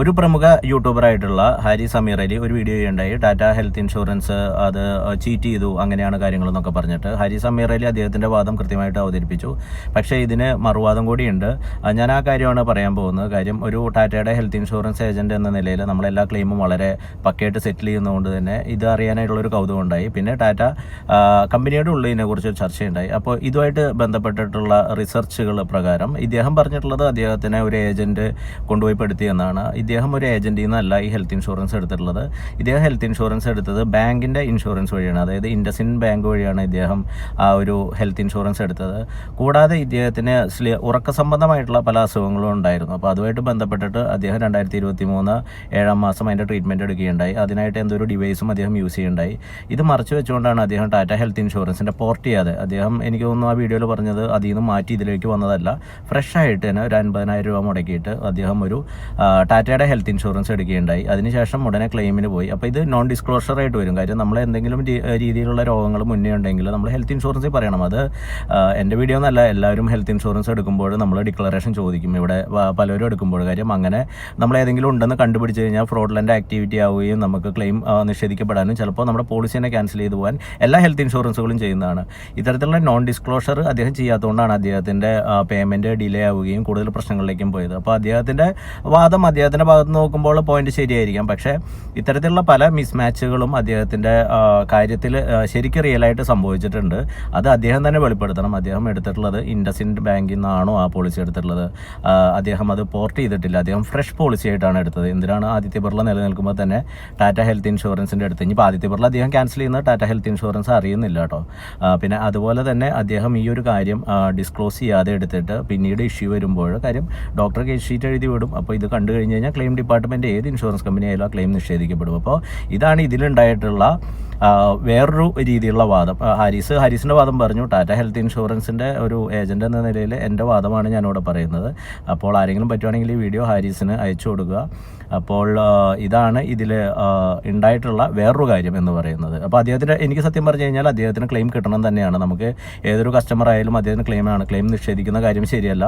ഒരു പ്രമുഖ യൂട്യൂബറായിട്ടുള്ള ഹാരി സമീർ അലി ഒരു വീഡിയോ ഉണ്ടായി ടാറ്റ ഹെൽത്ത് ഇൻഷുറൻസ് അത് ചീറ്റ് ചെയ്തു അങ്ങനെയാണ് കാര്യങ്ങളെന്നൊക്കെ പറഞ്ഞിട്ട്. ഹാരി സമീർ അലി അദ്ദേഹത്തിന്റെ വാദം കൃത്യമായിട്ട് അവതരിപ്പിച്ചു. പക്ഷേ ഇതിന് മറുവാദം കൂടിയുണ്ട്. ഞാൻ ആ കാര്യമാണ് പറയാൻ പോകുന്നത്. കാര്യം ഒരു ടാറ്റയുടെ ഹെൽത്ത് ഇൻഷുറൻസ് ഏജന്റ് എന്ന നിലയിൽ നമ്മളെല്ലാ ക്ലെയിമും വളരെ പക്കയായിട്ട് സെറ്റിൽ ചെയ്യുന്നതുകൊണ്ട് തന്നെ ഇത് അറിയാനായിട്ടുള്ള ഒരു കൗതുകം ഉണ്ടായി. പിന്നെ ടാറ്റ കമ്പനിയുടെ ഉള്ളതിനെ കുറിച്ച് ചർച്ചയുണ്ടായി. അപ്പോൾ ഇതുമായിട്ട് ബന്ധപ്പെട്ടിട്ടുള്ള റിസർച്ചുകൾ പ്രകാരം ഇദ്ദേഹം പറഞ്ഞിട്ടുള്ളത് അദ്ദേഹത്തിനെ ഒരു ഏജന്റ് കൊണ്ടുപോയി പെടുത്തിയെന്നാണ് ഇദ്ദേഹം ഒരു ഏജന്റിൽ നിന്നല്ല ഈ ഹെൽത്ത് ഇൻഷുറൻസ് എടുത്തിട്ടുള്ളത്. ഇദ്ദേഹം ഹെൽത്ത് ഇൻഷുറൻസ് എടുത്തത് ബാങ്കിന്റെ ഇൻഷുറൻസ് വഴിയാണ്. അതായത് ഇൻഡസിൻ ബാങ്ക് വഴിയാണ് ഇദ്ദേഹം ആ ഒരു ഹെൽത്ത് ഇൻഷുറൻസ് എടുത്തത്. കൂടാതെ ഇദ്ദേഹത്തിന് ഉറക്ക സംബന്ധമായിട്ടുള്ള പല അസുഖങ്ങളും ഉണ്ടായിരുന്നു. അപ്പോൾ അതുമായിട്ട് ബന്ധപ്പെട്ടിട്ട് അദ്ദേഹം രണ്ടായിരത്തി ഇരുപത്തി മൂന്ന് ഏഴാം മാസം അതിന്റെ ട്രീറ്റ്മെന്റ് എടുക്കുകയുണ്ടായി. അതിനായിട്ട് എന്തോ ഒരു ഡിവൈസും അദ്ദേഹം യൂസ് ചെയ്യുകയുണ്ടായി. ഇത് മറച്ചു വെച്ചുകൊണ്ടാണ് അദ്ദേഹം ടാറ്റ ഹെൽത്ത് ഇൻഷുറൻസിന്റെ പോർട്ട് ചെയ്യാതെ. അദ്ദേഹം എനിക്ക് തോന്നുന്നു ആ വീഡിയോയിൽ പറഞ്ഞത് അതിൽ നിന്ന് മാറ്റി ഇതിലേക്ക് വന്നതല്ല. ഫ്രഷ് ആയിട്ട് തന്നെ ഒരു അൻപതിനായിരം രൂപ മുടക്കിയിട്ട് അദ്ദേഹം ഒരു ആ, ടാറ്റയുടെ ഹെൽത്ത് ഇൻഷുറൻസ് എടുക്കുകയുണ്ടായി. അതിനുശേഷം ഉടനെ ക്ലെയിമിന് പോയി. അപ്പോൾ ഇത് നോൺ ഡിസ്ക്ലോഷർ ആയിട്ട് വരും. കാര്യം നമ്മൾ എന്തെങ്കിലും രീതിയിലുള്ള രോഗങ്ങൾ മുന്നേ ഉണ്ടെങ്കിൽ നമ്മൾ ഹെൽത്ത് ഇൻഷുറൻസിൽ പറയണം. അത് എന്റെ വീഡിയോ എന്നല്ല എല്ലാവരും ഹെൽത്ത് ഇൻഷുറൻസ് എടുക്കുമ്പോൾ നമ്മൾ ഡിക്ലറേഷൻ ചോദിക്കും. ഇവിടെ പലരും എടുക്കുമ്പോൾ. കാര്യം അങ്ങനെ നമ്മൾ ഏതെങ്കിലും ഉണ്ടെന്ന് കണ്ടുപിടിച്ച് കഴിഞ്ഞാൽ ഫ്രോഡ്ലന്റ് ആക്ടിവിറ്റി ആവുകയും നമുക്ക് ക്ലെയിം നിഷേധിക്കപ്പെടാനും ചിലപ്പോൾ നമ്മുടെ പോളിസിനെ ക്യാൻസൽ ചെയ്തു പോകാൻ എല്ലാ ഹെൽത്ത് ഇൻഷുറൻസുകളും ചെയ്യുന്നതാണ്. ഇത്തരത്തിലുള്ള നോൺ ഡിസ്ക്ലോഷർ അദ്ദേഹം ചെയ്യാത്തതുകൊണ്ടാണ് അദ്ദേഹത്തിന്റെ പേയ്മെന്റ് ഡിലേ ആവുകയും കൂടുതൽ പ്രശ്നങ്ങളിലേക്കും പോയത്. അപ്പോൾ അദ്ദേഹത്തിന്റെ വാദം അദ്ദേഹത്തിന്റെ ഭാഗത്ത് നോക്കുമ്പോൾ പോയിന്റ് ശരിയായിരിക്കാം. പക്ഷേ ഇത്തരത്തിലുള്ള പല മിസ്മാച്ചുകളും അദ്ദേഹത്തിന്റെ കാര്യത്തിൽ ശരിക്കും റിയലായിട്ട് സംഭവിച്ചിട്ടുണ്ട്. അത് അദ്ദേഹം തന്നെ വെളിപ്പെടുത്തണം. അദ്ദേഹം എടുത്തിട്ടുള്ളത് ഇൻഡസിൻഡ് ബാങ്കിൽ നിന്നാണോ ആ പോളിസി എടുത്തിട്ടുള്ളത്. അദ്ദേഹം അത് പോർട്ട് ചെയ്തിട്ടില്ല. അദ്ദേഹം ഫ്രഷ് പോളിസി ആയിട്ടാണ് എടുത്തത്. എന്തിനാണ് ആദിത്യ ബിർള നിലനിൽക്കുമ്പോൾ തന്നെ ടാറ്റ ഹെൽത്ത് ഇൻഷുറൻസിന്റെ അടുത്ത്? ഇനി ആദിത്യ ബിർള അദ്ദേഹം ക്യാൻസൽ ചെയ്യുന്ന ടാറ്റ ഹെൽത്ത് ഇൻഷുറൻസ് അറിയുന്നില്ല കേട്ടോ. പിന്നെ അതുപോലെ തന്നെ അദ്ദേഹം ഈ ഒരു കാര്യം ഡിസ്ക്ലോസ് ചെയ്യാതെ എടുത്തിട്ട് പിന്നീട് ഇഷ്യൂ വരുമ്പോൾ കാര്യം ഡോക്ടർ കേസ് ഷീറ്റ് എഴുതി വിടും. അപ്പോൾ ഇത് കണ്ടു കഴിഞ്ഞ് കഴിഞ്ഞാൽ ക്ലെയിം ഡിപ്പാർട്ട്മെന്റ് ഏത് ഇൻഷുറൻസ് കമ്പനി ആയാലും ആ ക്ലെയിം നിഷേധിക്കപ്പെടും. അപ്പോൾ ഇതാണ് ഇതിലുണ്ടായിട്ടുള്ള വേറൊരു രീതിയിലുള്ള വാദം. ഹാരിസ് ഹാരിസിന്റെ വാദം പറഞ്ഞു. ടാറ്റ ഹെൽത്ത് ഇൻഷുറൻസിന്റെ ഒരു ഏജന്റ് എന്ന നിലയിൽ എന്റെ വാദമാണ് ഞാനിവിടെ പറയുന്നത്. അപ്പോൾ ആരെങ്കിലും പറ്റുവാണെങ്കിൽ ഈ വീഡിയോ ഹാരിസിന് അയച്ചു കൊടുക്കുക. അപ്പോൾ ഇതാണ് ഇതിൽ ഉണ്ടായിട്ടുള്ള വേറൊരു കാര്യം എന്ന് പറയുന്നത്. അപ്പോൾ അദ്ദേഹത്തിന് എനിക്ക് സത്യം പറഞ്ഞു കഴിഞ്ഞാൽ അദ്ദേഹത്തിന് ക്ലെയിം കിട്ടണം തന്നെയാണ്. നമുക്ക് ഏതൊരു കസ്റ്റമർ ആയാലും അദ്ദേഹത്തിന് ക്ലെയിമാണ് ക്ലെയിം നിഷേധിക്കുന്ന കാര്യം ശരിയല്ല.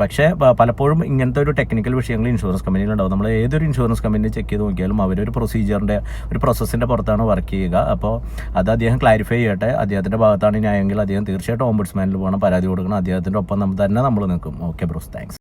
പക്ഷേ പലപ്പോഴും ഇങ്ങനത്തെ ഒരു ടെക്നിക്കൽ വിഷയങ്ങൾ ഇൻഷുറൻസ് ഉണ്ടാവും നമ്മൾ ഏതൊരു ഇൻഷുറൻസ് കമ്പനി ചെക്ക് ചെയ്ത് നോക്കിയാലും അവരൊരു പ്രൊസീജിയറിന്റെ ഒരു പ്രോസസ്സിന്റെ പുറത്താണ് വർക്ക് ചെയ്യുക. അപ്പോൾ അത് അദ്ദേഹം ക്ലാരിഫൈ ചെയ്യട്ടെ. അദ്ദേഹത്തിന്റെ ഭാഗത്താണ് ന്യായമെങ്കിൽ അദ്ദേഹം തീർച്ചയായിട്ടും ഓംബുഡ്സ്മാനിൽ പോകണം പരാതി കൊടുക്കണം. അദ്ദേഹത്തിന്റെ ഒപ്പം നമ്മൾ തന്നെ നമ്മൾ നിൽക്കും. Okay bros thanks